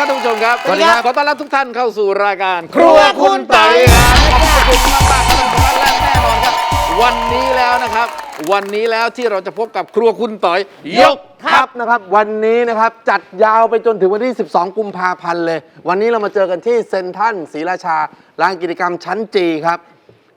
สวัสดีครับท่านผู้ชมครับสวัสดีครับขอต้อนรับทุกท่านเข้าสู่รายการ ครัวคุณไต่ครับขอบคุณมากมากๆครับท่านผู้ชมและแน่นอนครับ วันนี้แล้วนะครับ วันนี้แล้วที่เราจะพบกับครัวคุณต่อยยกครับนะครับวันนี้นะครับจัดยาวไปจนถึงวันที่ 12 กุมภาพันธ์เลย วันนี้เรามาเจอกันที่เซนทรัลศรีราชาลานกิจกรรมชั้นจีครับ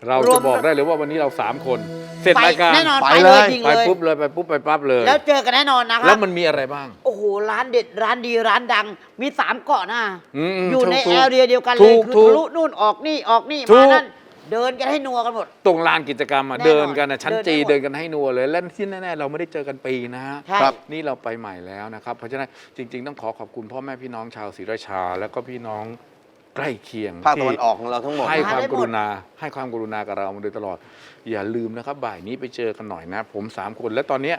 เราจะบอกได้เลยว่าวันนี้เราสามคน เสร็จไปรายการแน่นอนไปไปเลเลยยจริงไปเลยปุ๊บเลยไปปุ๊บไปปั๊บเลย แล้วเจอกันแน่นอนนะคแล้รัวบมันมีอะไรบ้าง โอ้โหร้านเด็ดร้านดีร้านดัง มีสามเกาะนะอืมอยู่ในถูกแอถูกเรียเดียวกันเลถูยกคือถูกทะลุนู่นออกนี่ออกนี่ถูมากนั่นเดินกันให้นัวกันหมด ตรงลานกิจกรรมอะแน่นอนเดินกันนะชั้นเดินได้จีหมดเดินกันให้นัวเลยและที่แน่ๆเราไม่ได้เจอกันปีนะฮะใช่ครับนี่เราไปใหม่แล้วนะครับ เพราะฉะนั้นจริง ๆ ต้องขอขอบคุณพ่อแม่พี่น้องชาวศรีราชา แล้วก็พี่น้อง ใกล้เคียงภาคตะวันที่ออกของเราทั้งหมดให้ความได้หมดกรุณา ให้ความกรุณากับเรามาโดยตลอด อย่าลืมนะครับ บ่ายนี้ไปเจอกันหน่อยนะ ผมสามคนและตอนเนี้ย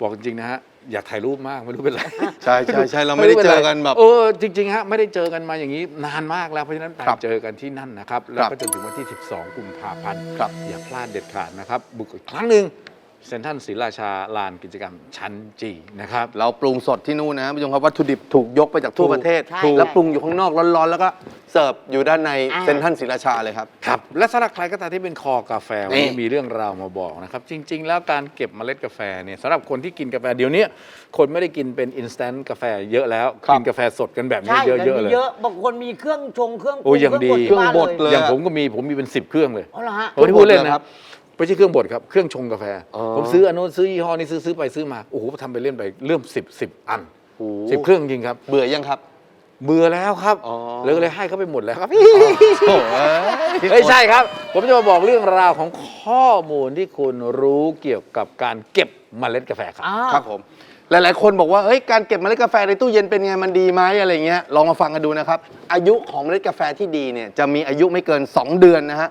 บอกจริงๆนะฮะอยากถ่ายรูปมากไม่รู้เป็นไร ใช่ใช่ใช่เราไม่ได้เจอกันแบบ เออจริงๆฮะไม่ได้เจอกันมาอย่างนี้นานมากแล้วเพราะฉะนั้นไปครับเจอกันที่นั่นนะครับ แล้วก็จนถึงวันที่ 12 กุมภาพันธ์ครับอย่าพลาดเด็ดขาดนะครับ บุกอีกครั้งหนึ่ง เซ็นทรัลศรีราชาลานกิจกรรมชั้นจีนะครับ เราปรุงสดที่นู่นนะผู้ชมครับวัตถุดิบถูกยกไปจากทั่วถูกประเทศ ใช่แล้วใช่ปรุงอยู่ข้างนอกร้อนๆ แล้วก็เสิร์ฟอยู่ด้านในอ่า เซนทรัลศรีราชาเลยครับ ครับ และสำหรับใครก็ตามที่เป็นคอกาแฟวันนี่ นี้มีเรื่องราวมาบอกนะครับ จริง ๆ แล้วการเก็บเมล็ดกาแฟเนี่ยสำหรับคนที่กินกาแฟเดี๋ยวนี้คนไม่ได้กินเป็นอินสแตนต์กาแฟเยอะแล้ว ครับ กินกาแฟสดกันแบบนี้ใช่เยอะๆดี๋วเลยนี้เยอะบางคนมีเครื่องชงเครื่องปรุโอ้ยังดีเครื่องบดเครื่องบด เลย อย่างผมก็มีผมมีเป็น 10 เครื่องเลย อ๋อเหรอฮะ ผมที่พูดเล่นเครื่องบดเลยนะครับ ไม่ใช่เครื่องบดครับ เครื่องชงกาแฟ อ๋อ ผมซื้ออันโน้นซื้อยี่ห้อนี้ซื้อซื้อไปซื้อมา โอ้โหทำไปเล่นไปเริ่มสิบสิบอันโอ้โหสิบเครื่องจริงครับ เบื่อยังครับ เบื่อแล้วครับอ๋อ เลยก็เลยให้เขาไปหมดแล้วครับ โอ้ย ไม่ใช่ครับ ผมจะมาบอกเรื่องราวของข้อมูลที่คุณรู้เกี่ยวกับการเก็บเมล็ดกาแฟครับ อ่าครับผม หลาย ๆ คนบอกว่าเอ้ยการเก็บเมล็ดกาแฟในตู้เย็นเป็นไงมันดีไหมอะไรเงี้ยลองมาฟังกันดูนะครับ อายุของเมล็ดกาแฟที่ดีเนี่ยจะมีอายุไม่เกิน 2 เดือนนะฮะ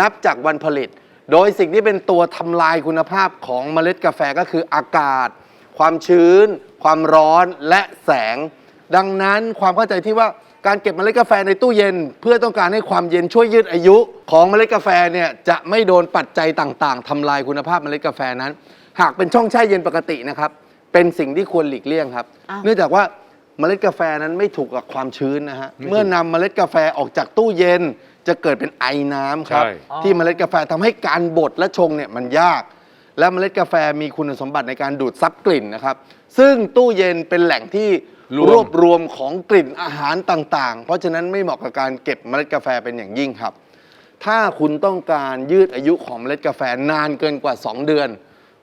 นับจากวันผลิต โดยสิ่งที่เป็นตัวทำลายคุณภาพของเมล็ดกาแฟก็คืออากาศ ความชื้น ความร้อนและแสง ดังนั้นความเข้าใจที่ว่าการเก็บเมล็ดกาแฟในตู้เย็น เพื่อต้องการให้ความเย็นช่วยยืดอายุของเมล็ดกาแฟเนี่ยจะไม่โดนปัจจัยต่าง ๆทำลายคุณภาพเมล็ดกาแฟนั้น หากเป็นช่องแช่เย็นปกตินะครับ เป็นสิ่งที่ควรหลีกเลี่ยงครับ อ้าว เนื่องจากว่าเมล็ดกาแฟนั้นไม่ถูกกับความชื้นนะฮะไม่ถูกเมื่อนำเมล็ดกาแฟออกจากตู้เย็น จะเกิดเป็นไอน้ำครับ ใช่ ที่เมล็ดกาแฟทำให้การบดและชงเนี่ยมันยาก และเมล็ดกาแฟมีคุณสมบัติในการดูดซับกลิ่นนะครับ ซึ่งตู้เย็นเป็นแหล่งที่รวม รวบรวมของกลิ่นอาหารต่างๆ เพราะฉะนั้นไม่เหมาะกับการเก็บเมล็ดกาแฟเป็นอย่างยิ่งครับ ถ้าคุณต้องการยืดอายุของเมล็ดกาแฟนานเกินกว่า 2 เดือน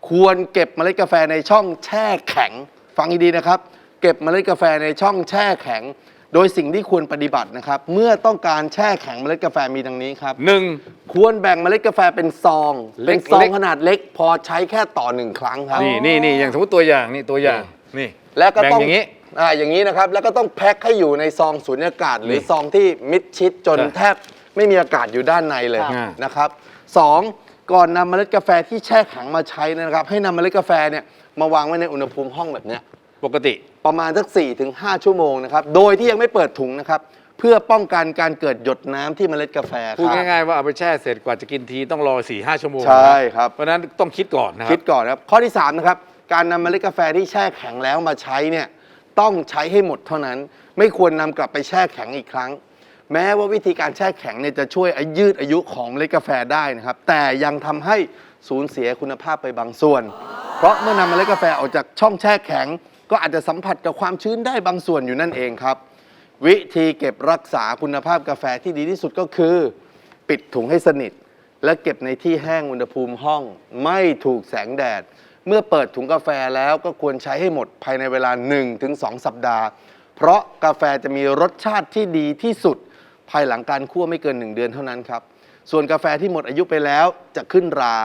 ควรเก็บเมล็ดกาแฟในช่องแช่แข็ง ฟังให้ดีนะครับ เก็บเมล็ดกาแฟในช่องแช่แข็ง โดยสิ่งที่ควรปฏิบัตินะครับ เมื่อต้องการแช่แข็งเมล็ดกาแฟมีดังนี้ครับ หนึ่ง ควรแบ่งเมล็ดกาแฟเป็นซอง เล็เป็กนซองเล็กขนาดเล็ก พอใช้แค่ต่อหนึ่งครั้งครับ นี่นี่นี่อย่างสมมติตัวอย่างนี่ตัวอย่างนี่แล้วก็แบ่งต้องอย่างนี้ อ่าอย่างนี้นะครับ แล้วก็ต้องแพ็คให้อยู่ในซองสูญญากาศ หรือนี่ซองที่มิดชิดจนใช่แทบไม่มีอากาศอยู่ด้านในเลยครับ นะครับสองก่อนนำเมล็ดกาแฟที่แช่แข็งมาใช้นะครับ ให้นำเมล็ดกาแฟเนี่ยมาวางไว้ในอุณหภูมิห้องแบบเนี้ย ปกติประมาณสัก4ถึง5ชั่วโมงนะครับ โดยที่ยังไม่เปิดถุงนะครับ เพื่อป้องกันการเกิดหยดน้ำที่เมล็ดกาแฟคพูดรับ ง่ายๆว่าเอาไปแช่เสร็จกว่าจะกินทีต้องรอ4ี่ห้าชั่วโมงใช่ครับ เพราะฉะนั้นต้องคิดก่อนนะครัคิดก่อนนะครับ ข้อที่ 3 นะครับ การนำเมล็ดกาแฟที่แช่แข็งแล้วมาใช้เนี่ยต้องใช้ให้หมดเท่านั้น ไม่ควรนำกลับไปแช่แข็งอีกครั้ง แม้ว่าวิธีการแช่แข็งเนี่ยจะช่วยยืดอายุของเมล็ดกาแฟได้นะครับ แต่ยังทำให้สูญเสียคุณภาพไปบางส่วน เพราะเมื่อนำเมล็ดกาแฟออกจากช่องแช่แข็ง ก็อาจจะสัมผัสกับความชื้นได้บางส่วนอยู่นั่นเองครับ วิธีเก็บรักษาคุณภาพกาแฟที่ดีที่สุดก็คือ ปิดถุงให้สนิท และเก็บในที่แห้งอุณหภูมิห้อง ไม่ถูกแสงแดด เมื่อเปิดถุงกาแฟแล้วก็ควรใช้ให้หมดภายในเวลา 1-2 สัปดาห์ เพราะกาแฟจะมีรสชาติที่ดีที่สุด ภายหลังการคั่วไม่เกิน 1 เดือนเท่านั้นครับส่วนกาแฟที่หมดอายุไปแล้วจะขึ้นรา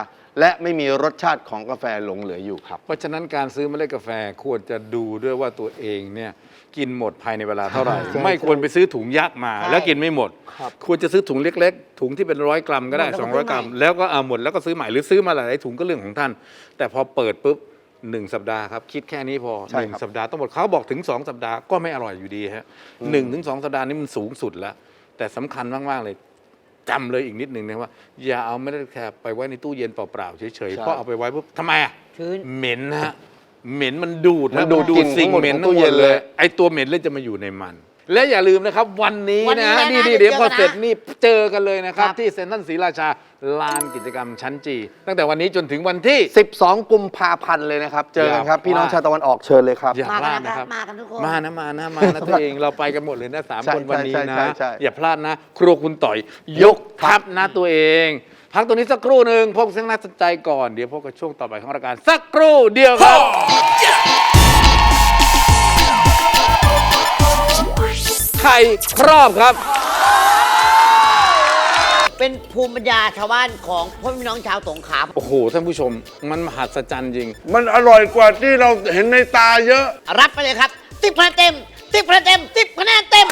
และไม่มีรสชาติของกาแฟหลงเหลืออยู่ครับ เพราะฉะนั้นการซื้อเมล็ดกาแฟควรจะดูด้วยว่าตัวเองเนี่ยกินหมดภายในเวลาเท่าไหร่ใช่ไม่ควรไปซื้อถุงยักษ์มาใช่แล้วกินไม่หมดครับควรจะซื้อถุงเล็ก ๆ ถุงที่เป็นร้อยกรัมก็ได้หมดแล้วก็200 กรัมซื้อใหม่แล้วก็เอาหมดแล้วก็ซื้อใหม่หรือซื้อมาหลายๆถุงก็เรื่องของท่าน แต่พอเปิดปุ๊บหนึ่งสัปดาห์ครับ คิดแค่นี้พอใช่หนึ่งครับสัปดาห์ต้องหมดเขาบอกถึง 2 สัปดาห์ก็ไม่อร่อยอยู่ดีฮะหนึ่งถึงสองสัปดาห์นี้มันสูงสุดแล้ว แต่สำคัญมากๆเลย จำเลยอีกนิดหนึ่งนะว่า อย่าเอาเมล็ดกาแฟไปไว้ในตู้เย็นเปล่าๆเฉยๆเพราะเอาไปไว้ปุ๊บทำไมอะชื้นเหม็นนะฮะเหม็นมันดูดมันดูดกลิ่นสิ่งทั้งหมดเหม็นของทั้ตู้งหมเย็ดนเลเลยยไอตัวเหม็นเลยจะมาอยู่ในมัน และอย่าลืมนะครับวันนี้วันนี้นะนะนี่นะนี่เดี๋เดี๋ยยววพอเจอกันนะเสร็จนี่เจอกันเลยนะครับ ครับ ที่เซ็นทรัลศรีราชาลานกิจกรรมชั้นจี ตั้งแต่วันนี้จนถึงวันที่ 12 กุมภาพันธ์เลยนะครับ เจอกันครับอย่าพี่น้องพลาดชาวตะวันออกเชิญเลยครับ อย่ามาพกัลานดนะนะคครัรับบมากันทุกคน มานะมานะมานะตัวเองเราไปกันหมดเลยนะสามใช่คนวันนี้ใช่นะใช่ใช่ อย่าพลาดนะ ครัวคุณต่อย ยกทัพนะตัวเอง พักตัวนี้สักครู่หนึ่งพบเสียงน่าสนใจก่อนเดี๋ยวพบกับช่วงต่อไปของรายการสักครู่เดียวครับ ไข่ครอบครับ เป็นภูมิปัญญาชาวบ้านของพ่อพี่น้องชาวสงขลาโอ้โห ท่านผู้ชม มันมหัศจรรย์จริง มันอร่อยกว่าที่เราเห็นในตาเยอะ รับไปเลยครับ ติ๊บคะแนนเต็มติ๊บคะแนนเต็มติ๊บคะแนนเต็ม